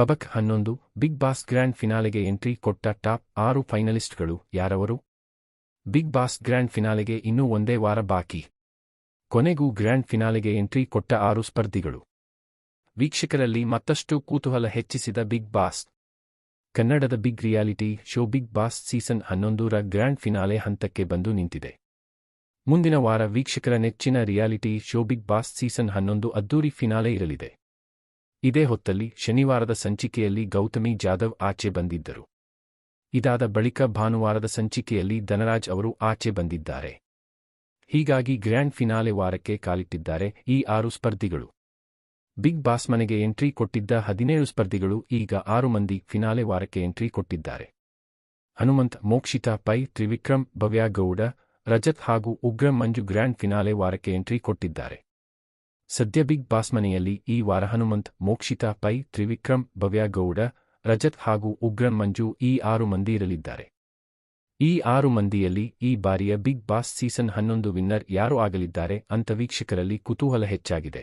ಪಬಕ್ ಹನ್ನೊಂದು, Bigg Boss grand ಫಿನಾಲೆಗೆ entry ಕೊಟ್ಟ ಟಾಪ್ ಆರು ಫೈನಲಿಸ್ಟ್ಗಳು ಯಾರವರು? ಬಿಗ್ ಬಾಸ್ ಗ್ರ್ಯಾಂಡ್ ಫಿನಾಲೆಗೆ ಇನ್ನೂ ಒಂದೇ ವಾರ ಬಾಕಿ. ಕೊನೆಗೂ ಗ್ರ್ಯಾಂಡ್ ಫಿನಾಲೆಗೆ ಎಂಟ್ರಿ ಕೊಟ್ಟ ಆರು ಸ್ಪರ್ಧಿಗಳು. ವೀಕ್ಷಕರಲ್ಲಿ ಮತ್ತಷ್ಟು ಕುತೂಹಲ ಹೆಚ್ಚಿಸಿದ ಬಿಗ್ ಬಾಸ್. ಕನ್ನಡದ Bigg reality show Bigg Boss season ಹನ್ನೊಂದರ ಗ್ರ್ಯಾಂಡ್ ಫಿನಾಲೆ ಹಂತಕ್ಕೆ ಬಂದು ನಿಂತಿದೆ. ಮುಂದಿನ ವಾರ ವೀಕ್ಷಕರ ನೆಚ್ಚಿನ reality show Bigg Boss season ಹನ್ನೊಂದು ಅದ್ದೂರಿ ಫಿನಾಲೆ ಇರಲಿದೆ. ಇದೇ ಹೊತ್ತಲ್ಲಿ ಶನಿವಾರದ ಸಂಚಿಕೆಯಲ್ಲಿ ಗೌತಮಿ ಜಾಧವ್ ಆಚೆ ಬಂದಿದ್ದರು. ಇದಾದ ಬಳಿಕ ಭಾನುವಾರದ ಸಂಚಿಕೆಯಲ್ಲಿ ಧನರಾಜ್ ಅವರು ಆಚೆ ಬಂದಿದ್ದಾರೆ. ಹೀಗಾಗಿ ಗ್ರ್ಯಾಂಡ್ ಫಿನಾಲೆ ವಾರಕ್ಕೆ ಕಾಲಿಟ್ಟಿದ್ದಾರೆ ಈ ಆರು ಸ್ಪರ್ಧಿಗಳು. ಬಿಗ್ ಬಾಸ್ ಮನೆಗೆ ಎಂಟ್ರಿ ಕೊಟ್ಟಿದ್ದ ಹದಿನೇಳು ಸ್ಪರ್ಧಿಗಳು ಈಗ ಆರು ಮಂದಿ ಫಿನಾಲೆ ವಾರಕ್ಕೆ ಎಂಟ್ರಿ ಕೊಟ್ಟಿದ್ದಾರೆ. ಹನುಮಂತ್, ಮೋಕ್ಷಿತಾ, ಪೈ, ತ್ರಿವಿಕ್ರಮ್, ಭವ್ಯ ಗೌಡ, ರಜತ್ ಹಾಗೂ ಉಗ್ರ ಮಂಜು ಗ್ರ್ಯಾಂಡ್ ಫಿನಾಲೆ ವಾರಕ್ಕೆ ಎಂಟ್ರಿ ಕೊಟ್ಟಿದ್ದಾರೆ. ಸದ್ಯ ಬಿಗ್ ಬಾಸ್ ಮನೆಯಲ್ಲಿ ಈ ವಾರ ಹನುಮಂತ್, ಮೋಕ್ಷಿತಾ, ಪೈ, ತ್ರಿವಿಕ್ರಮ್, ಭವ್ಯಾ ಗೌಡ, ರಜತ್ ಹಾಗೂ ಉಗ್ರಂ ಮಂಜು ಈ ಆರು ಮಂದಿ ಇರಲಿದ್ದಾರೆ. ಈ ಆರು ಮಂದಿಯಲ್ಲಿ ಈ ಬಾರಿಯ ಬಿಗ್ ಬಾಸ್ ಸೀಸನ್ ಹನ್ನೊಂದು ವಿನ್ನರ್ ಯಾರು ಆಗಲಿದ್ದಾರೆ ಅಂತ ವೀಕ್ಷಕರಲ್ಲಿ ಕುತೂಹಲ ಹೆಚ್ಚಾಗಿದೆ.